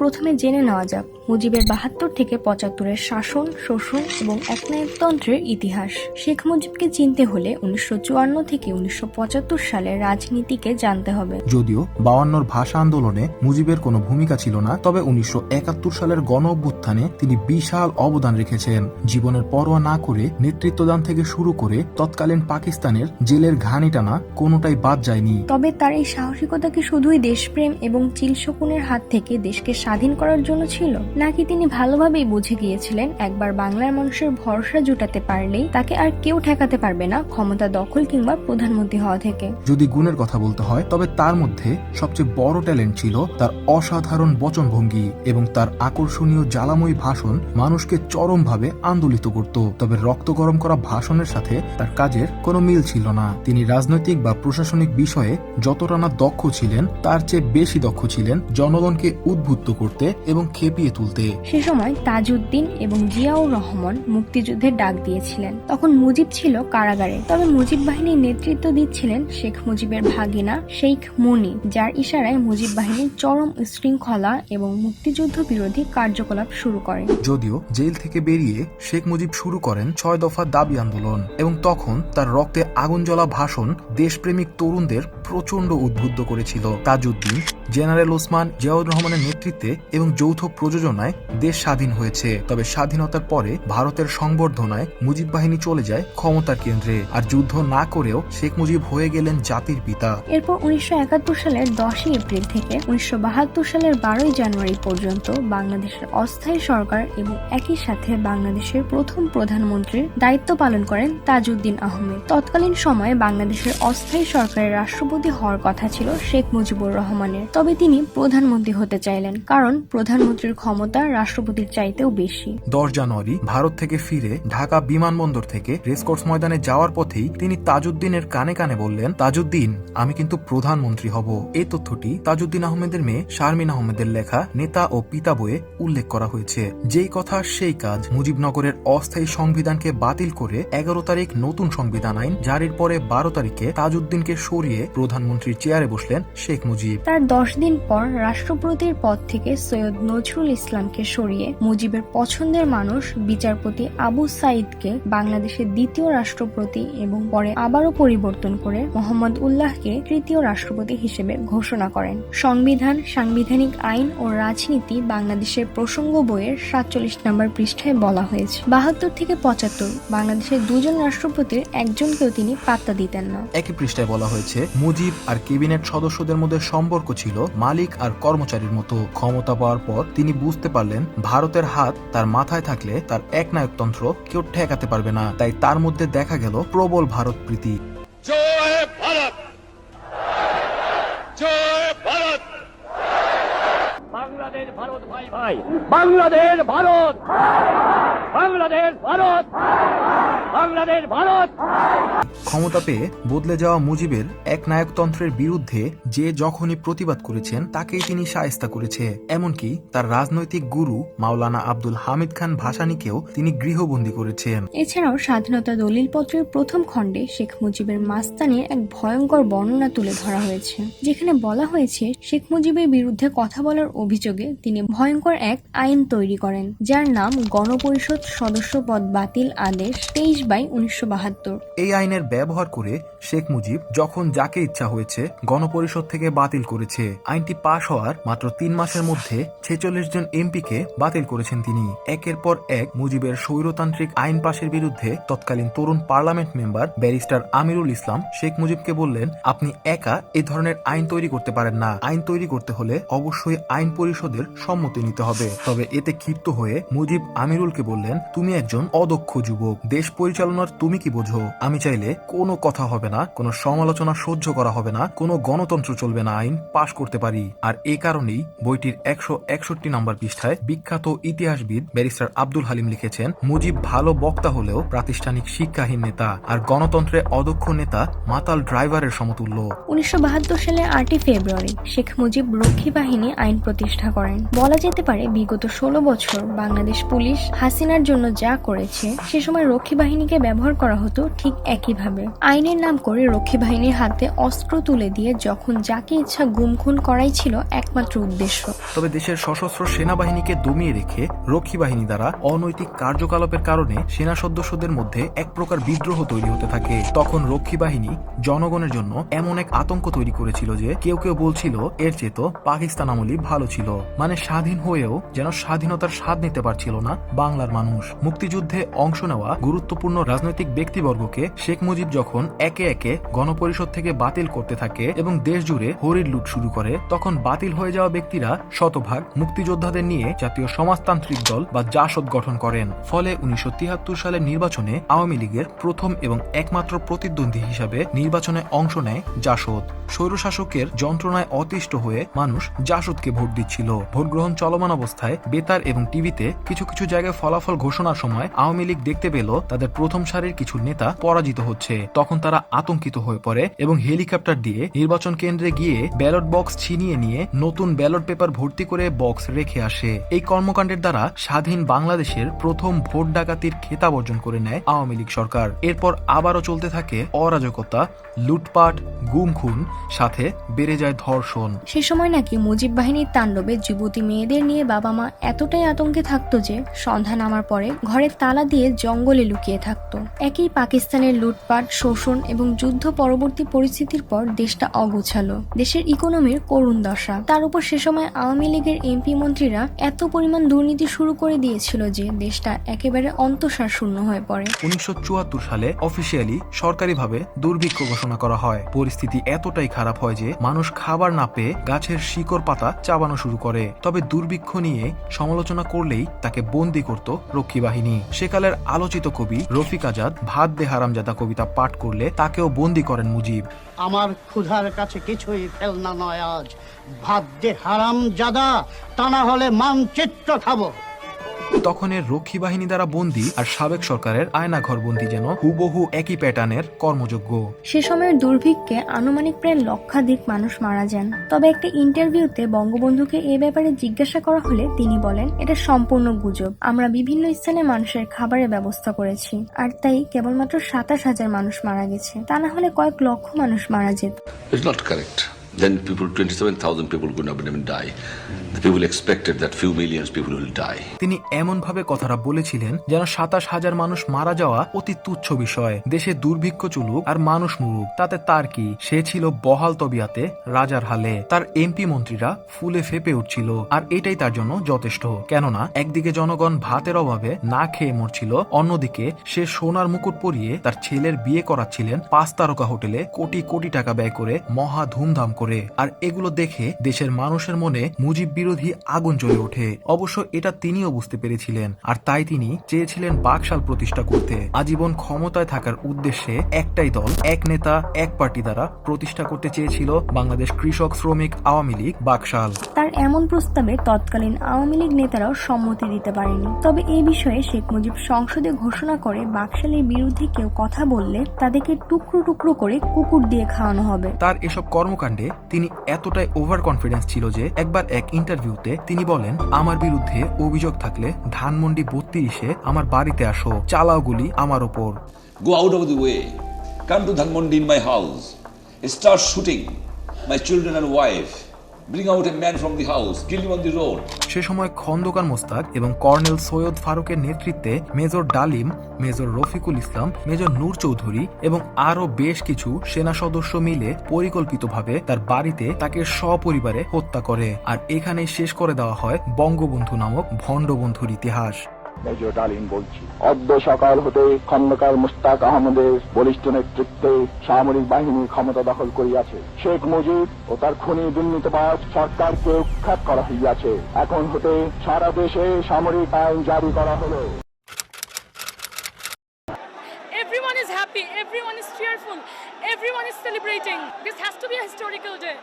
প্রথমে জেনে নেওয়া যাক। মুজিবের বাহাত্তর থেকে পঁচাত্তরের শাসন শোষণ এবং একনায়কতন্ত্রের ইতিহাস। শেখ মুজিবকে চিনতে হলে উনিশশো চুয়ান্ন থেকে উনিশশো পঁচাত্তর সালের রাজনীতিকে জানতে হবে। যদিও বায়ান্নর ভাষা আন্দোলনে মুজিবের কোনো ভূমিকা ছিল না তবে উনিশশো একাত্তর সালের গণ অভ্যুত্থানে তিনি বিশাল অবদান রেখেছেন। জীবনের পরোয়া না করে নেতৃত্বদান থেকে শুরু করে তৎকালীন পাকিস্তানের জেলের ঘানি টানা কোনোটাই বাদ যায়নি। তবে তার এই সাহসিকতা কি শুধুই দেশপ্রেম এবং চিল শকুনের হাত থেকে দেশকে স্বাধীন করার জন্য ছিল? নাকি তিনি ভালোভাবেই বুঝে গিয়েছিলেন একবার বাংলার মানুষের ভরসা জুটাতে পারলেই তাকে আর কেউ ঠেকাতে পারবে না ক্ষমতা দখল কিংবা প্রধানমন্ত্রী হওয়া থেকে। যদি গুণের কথা বলতে হয়, তবে তার মধ্যে সবচেয়ে বড় ট্যালেন্ট ছিল তার অসাধারণ বচনভঙ্গি এবং তার আকর্ষণীয় জ্বালাময়ী ভাষণ মানুষকে চরমভাবে আন্দোলিত করত। তবে রক্ত গরম করা ভাষণের সাথে তার কাজের কোনো মিল ছিল না। তিনি রাজনৈতিক বা প্রশাসনিক বিষয়ে যতটা না দক্ষ ছিলেন, তার চেয়ে বেশি দক্ষ ছিলেন জনগণকে উদ্বুদ্ধ করতে এবং খেপিয়ে তুলতে। সে সময় তাজউদ্দিন এবং জিয়াউর রহমান মুক্তিযুদ্ধের ডাক দিয়েছিলেন। তখন মুজিব ছিল কারাগারে। তবে মুজিব বাহিনীর নেতৃত্ব দিচ্ছিলেন শেখ মুজিবের ভাগিনা শেখ মনি যার ইশারায় মুজিব বাহিনী চরম শৃঙ্খলা এবং মুক্তিযুদ্ধ বিরোধী কার্যকলাপ শুরু করে। যদিও জেল থেকে বেরিয়ে শেখ মুজিব শুরু করেন ছয় দফা দাবি আন্দোলন এবং তখন তার রক্তে আগুন জ্বলা ভাষণ দেশপ্রেমিক তরুণদের প্রচণ্ড উদ্বুদ্ধ করেছিল। তাজউদ্দিন জেনারেল ওসমান জিয়াউর রহমানের নেতৃত্বে এবং যৌথ প্রযোজনায় দেশ স্বাধীন হয়েছে, তবে স্বাধীনতার পরে ভারতের সংবর্ধনায় মুজিব বাহিনী চলে যায় ক্ষমতার কেন্দ্রে। আর যুদ্ধ না করেও শেখ মুজিব হয়ে গেলেন জাতির পিতা। এরপর উনিশশো একাত্তর সালের দশই এপ্রিল থেকে উনিশশো বাহাত্তর সালের বারোই জানুয়ারি পর্যন্ত বাংলাদেশের অস্থায়ী সরকার এবং একই সাথে বাংলাদেশের প্রথম প্রধানমন্ত্রীর দায়িত্ব পালন করেন তাজউদ্দিন আহমেদ। তৎকালীন সময়ে বাংলাদেশের অস্থায়ী সরকারের রাষ্ট্রপতি হওয়ার কথা ছিল শেখ মুজিবুর রহমানের। তবে তিনি প্রধানমন্ত্রী হতে চাইলেন, কারণ প্রধানমন্ত্রীর ক্ষমতা রাষ্ট্রপতির চাইতেও বেশি। দশ জানুয়ারি ভারত থেকে ফিরে ঢাকা বিমানবন্দর থেকে রেসকোর্স ময়দানে যাওয়ার পথেই তিনি তাজউদ্দিনের কানে কানে বললেন তাজউদ্দিন আমি কিন্তু প্রধানমন্ত্রী হব। এই তথ্যটি তাজউদ্দিন আহমেদের মেয়ে শারমিন আহমেদের লেখা নেতা ও পিতা বইয়ে উল্লেখ করা হয়েছে। যেই কথা সেই কাজ মুজিবনগরের অস্থায়ী সংবিধানকে বাতিল করে এগারো তারিখ নতুন সংবিধান আইন জারির পরে বারো তারিখে তাজউদ্দিনকে সরিয়ে প্রধানমন্ত্রীর চেয়ারে বসলেন শেখ মুজিব। তার দশ দিন পর রাষ্ট্রপতির পদ থেকে সৈয়দ নজরুল ইসলামকে সরিয়ে মুজিবের পছন্দের মানুষ বিচারপতি আবু সাইদকে বাংলাদেশের দ্বিতীয় রাষ্ট্রপতি এবং পরে আবারও পরিবর্তন করে মোহাম্মদ উল্লাহকে তৃতীয় রাষ্ট্রপতি হিসেবে ঘোষণা করেন। সংবিধান, সাংবিধানিক আইন ও রাজনীতি বাংলাদেশের প্রসঙ্গ বইয়ের সাতচল্লিশ নম্বর পৃষ্ঠায় বলা হয়েছে। বাহাত্তর থেকে পঁচাত্তর, বাংলাদেশের দুজন রাষ্ট্রপতির একজনকেও তিনি পাত্তা দিতেন না। একই পৃষ্ঠায় বলা হয়েছে, মুজিব আর ক্যাবিনেট সদস্যদের মধ্যে সম্পর্ক ছিল মালিক আর কর্মচারীর মতো। ক্ষমতা পাওয়ার পর তিনি বুঝতে পারলেন ভারতের হাত তার মাথায় থাকলে তার একনায়কতন্ত্র কেউ ঠেকাতে পারবে না। তাই তার মধ্যে দেখা গেল প্রবল ভারত প্রীতি। জয় ভারত! জয় ভারত! বাংলাদেশ ভারত ভাই ভাই! বাংলাদেশ ভারত! বাংলাদেশ ভারত! বাংলাদেশ ভারত! ক্ষমতা পেয়ে বদলে যাওয়া মুজিবের এক নায়কতন্ত্রের বিরুদ্ধে যে যখনই প্রতিবাদ করেছেন তাকেই তিনি সায়স্তা করেছে। এমনকি তার রাজনৈতিক গুরু মাওলানা আব্দুল হামিদ খান ভাসানীকেও তিনি গৃহবন্দী করেছেন। এছাড়াও স্বাধীনতা দলিলপত্রের প্রথম খণ্ডে শেখ মুজিবের মাস্তানির এক ভয়ঙ্কর বর্ণনা তুলে ধরা হয়েছে যেখানে বলা হয়েছে শেখ মুজিবের বিরুদ্ধে কথা বলার অভিযোগে তিনি ভয়ঙ্কর এক আইন তৈরি করেন যার নাম গণপরিষদ সদস্য পদ বাতিল আদেশ তেইশ বাই উনিশশো বাহাত্তর। এই আইনের ব্যবহার করে শেখ মুজিব যখন যাকে ইচ্ছা হয়েছে গণপরিষদ থেকে বাতিল করেছে, আইনটি পাশ হওয়ার মাত্র তিন মাসের মধ্যে ছেচল্লিশ জন এমপিকে বাতিল করেছেন তিনি। একের পর এক মুজিবের স্বৈরতান্ত্রিক আইন পাশের বিরুদ্ধে তৎকালীন তরুণ parliament member barrister Amirul Islam Sheikh মুজিবকে বললেন, আপনি একা এ ধরনের আইন তৈরি করতে পারেন না। আইন তৈরি করতে হলে অবশ্যই আইন পরিষদের সম্মতি নিতে হবে। তবে এতে ক্ষিপ্ত হয়ে মুজিব আমিরুলকে বললেন, তুমি একজন অদক্ষ যুবক। দেশ পরিচালনার তুমি কি বোঝো? আমি চাইলে কোনো কথা হবে না, কোনো সমালোচনা সহ্য করা হবে না, কোনো গণতন্ত্র চলবে না, আইন পাশ করতে পারি। আর এ কারণেই বইটির একশো একষট্টি নাম্বার পৃষ্ঠায় বিখ্যাত ইতিহাসবিদ ব্যারিস্টার আব্দুল হালিম লিখেছেন, মুজিব ভালো বক্তা হলেও প্রাতিষ্ঠানিক শিক্ষাহীন নেতা আর গণতন্ত্রে অদক্ষ নেতা মাতাল ড্রাইভারের সমতুল্য। উনিশশো সালের আটই ফেব্রুয়ারি শেখ মুজিব রক্ষী বাহিনী আইন প্রতিষ্ঠা করেন। বলা যেতে পারে বিগত ষোলো বছর বাংলাদেশ পুলিশ হাসিনার জন্য যা করেছে, সে সময় রক্ষী বাহিনীকে ব্যবহার করা হতো ঠিক একইভাবে। আইনের নাম করে রক্ষী বাহিনীর হাতে অস্ত্র তুলে দিয়ে যখন যাকে ইচ্ছা গুম খুন করাই ছিল একমাত্র উদ্দেশ্য। তবে দেশের সশস্ত্র সেনাবাহিনীকে দমিয়ে রেখে রক্ষী বাহিনী দ্বারা অনৈতিক কার্যকলাপের কারণে সেনা সদস্যদের মধ্যে এক প্রকার বিদ্রোহ তৈরি হতে থাকে। তখন রক্ষী বাহিনী জনগণের জন্য এমন এক আতঙ্ক তৈরি করেছিল যে কেউ কেউ বলছিল, এর চেয়ে তো পাকিস্তান আমলি ভালো ছিল। মানে স্বাধীন হয়েও যেন স্বাধীনতার স্বাদ নিতে পারছিল না বাংলার মানুষ। মুক্তিযুদ্ধে অংশ নেওয়া গুরুত্বপূর্ণ রাজনৈতিক ব্যক্তিবর্গকে শেখ মুজিব যখন একে একে গণপরিষদ থেকে বাতিল করতে থাকে এবং দেশ জুড়ে হরির লুট শুরু করে, তখন বাতিল হয়ে যাওয়া ব্যক্তিরা শতভাগ মুক্তিযোদ্ধাদের নিয়ে জাতীয় সমাজতান্ত্রিক দল বা জাসদ গঠন করেন। ফলে উনিশশো তিয়াত্তর সালের নির্বাচনে আওয়ামী লীগের প্রথম এবং একমাত্র প্রতিদ্বন্দ্বী হিসাবে অংশ নেয় জাসদ। স্বৈরশাসকের যন্ত্রণায় অতিষ্ঠ হয়ে মানুষ জাসদকে ভোট দিচ্ছিল। ভোট গ্রহণ চলমান অবস্থায় বেতার এবং টিভিতে কিছু কিছু জায়গায় ফলাফল ঘোষণার সময় আওয়ামী লীগ দেখতে পেল তাদের প্রথম সারির কিছু নেতা পরাজিত হচ্ছে। তখন তারা আতঙ্কিত হয়ে পড়ে এবং হেলিকপ্টার দিয়ে নির্বাচন কেন্দ্রে গিয়ে ব্যালট বক্স ছিনিয়ে নিয়ে নতুন ব্যালট পেপার ভর্তি করে বক্স রেখে আসে। এই কর্মকাণ্ডের দ্বারা স্বাধীন বাংলাদেশের প্রথম ভোট ডাকাতির খেতাব অর্জন করে নেয় আওয়ামী লীগ সরকার। এরপর আবারও চলতে থাকে অরাজকতা লুটপাট গুম খুন সাথে বেড়ে যায় ধর্ষণ। সে সময় নাকি মুজিব বাহিনীর তাণ্ডবে যুবতী মেয়েদের নিয়ে বাবা মা এতটাই আতঙ্কে থাকতো যে সন্ধ্যা নামার পরে ঘরের তালা দিয়ে জঙ্গলে লুকিয়ে থাকতো। একই পাকিস্তানের লুটপাট শোষণ এবং যুদ্ধ পরবর্তী পরিস্থিতির পর দেশটা অগোছালো। দেশের ইকোনমির করুণ দশা। তার উপর সে সময় আওয়ামী লীগের এমপি মন্ত্রীরা এত পরিমাণ দুর্নীতি শুরু করে দিয়েছিল যে দেশটা একেবারে অন্তঃসার শূন্য হয়ে পড়ে। উনিশশো চুয়াত্তর সালে অফিসিয়ালি সরকারিভাবে দুর্ভিক্ষ ঘোষণা করা হয়। পরিস্থিতি এতটাই খারাপ হয় যে মানুষ খাবার না পেয়ে গাছের শিকড় পাতা চাবানো শুরু করে। তবে দুর্ভিক্ষ নিয়ে সমালোচনা করলেই তাকে বন্দি করত রক্ষী বাহিনী। সেকালের আলোচিত কবি রফিক আজাদ ভাত দে হারামজাদা কবিতা পাঠ করলে তাকেও বন্দি করেন মুজিব। আমার ক্ষুধার কাছে কিছুই ফেলনা নয় আজ। ভাত দে হারাম জাদা তা না হলে মানচিত্র খাব। তখন এর রক্ষী বাহিনী দ্বারা বন্দী আর সাবেক সরকারের আয়নাঘর বন্দী যেন হুবহু একই প্যাটার্নের কর্মযোগ্য। সে সময়ের দুর্ভিক্ষে আনুমানিক প্রায় লক্ষাধিক মানুষ মারা যান। তবে একটা ইন্টারভিউতে বঙ্গবন্ধুকে এ ব্যাপারে জিজ্ঞাসা করা হলে তিনি বলেন এটা সম্পূর্ণ গুজব। আমরা বিভিন্ন স্থানে মানুষের খাবারের ব্যবস্থা করেছি আর তাই কেবলমাত্র সাতাশ হাজার মানুষ মারা গেছে। তা না হলে কয়েক লক্ষ মানুষ মারা যেত। It's not correct. Then people, 27,000 people could not even die. People expected that. তিনি এমনভাবে কথাটা বলেছিলেন যেন সাতাশ হাজার মানুষ মারা যাওয়া অতি তুচ্ছ বিষয়। দেশে দুর্ভিক্ষ চলুক আর মানুষ মরুক, তাতে তার কি? সে ছিল বহাল তবিয়াতে রাজার হালে। তার এমপি মন্ত্রীরা ফুলে ফেপে উঠছিল, আর এটাই তার জন্য যথেষ্ট। কেননা, একদিকে জনগণ ভাতের অভাবে না খেয়ে মরছিল, অন্যদিকে সে সোনার মুকুট পরিয়ে তার ছেলের বিয়ে করাচ্ছিলেন পাঁচ তারকা হোটেলে কোটি কোটি টাকা ব্যয় করে, মহা ধুমধাম করে। আর এগুলো দেখে দেশের মানুষের মনে মুজিব বিরোধী আগুন জ্বলে ওঠে। অবশ্য এটা তিনিও বুঝতে পেরেছিলেন। আর তাই তিনি চেয়েছিলেন বাকশাল প্রতিষ্ঠা করতে। আজীবন ক্ষমতায় থাকার উদ্দেশ্যে একটাই দল এক নেতা এক পার্টি দ্বারা প্রতিষ্ঠা করতে চেয়েছিল বাংলাদেশ কৃষক শ্রমিক আওয়ামী লীগ বাকশাল। তার এমন প্রস্তাবে তৎকালীন আওয়ামী লীগ নেতারাও সম্মতি দিতে পারেনি তবে এই বিষয়ে শেখ মুজিব সংসদে ঘোষণা করে বাকশালের বিরুদ্ধে কেউ কথা বললে তাদেরকে টুকরো টুকরো করে কুকুর দিয়ে খাওয়ানো হবে। তার এসব কর্মকাণ্ডে তিনি এতটাই ওভার কনফিডেন্স ছিল যে একবার এক ইন্টারভিউতে তিনি বলেন, আমার বিরুদ্ধে অভিযোগ থাকলে ধানমন্ডি বত্রিশে আমার বাড়িতে আসো, চালাও গুলি আমার ওপর। Go out of the way come to Dhanmondi in my house start shooting my children and wife সে সময় খন্দকার মোস্তাক এবং কর্নেল সৈয়দ ফারুকের নেতৃত্বে major Dalim, major Rafiqul Islam, major Noor Chowdhury এবং আরও বেশ কিছু সেনা সদস্য মিলে পরিকল্পিতভাবে তার বাড়িতে তাকে সপরিবারে হত্যা করে। আর এখানেই শেষ করে দেওয়া হয় বঙ্গবন্ধু নামক ভণ্ডবন্ধুর ইতিহাস। মেজর ডালিম বলছি অদ্য সকাল হতে খন্দকার মুস্তাক আহমদের বলিষ্ঠ নেতৃত্বে সামরিক বাহিনী ক্ষমতা দখল করিয়াছে শেখ মুজিব ও তার খুনি দুর্নীতিবাজ সরকারকে উৎখাত করা হইয়াছে এখন হতে সারা দেশে সামরিক আইন জারি করা হলো Everyone is happy, everyone is cheerful, everyone is celebrating. This has to be a historical day.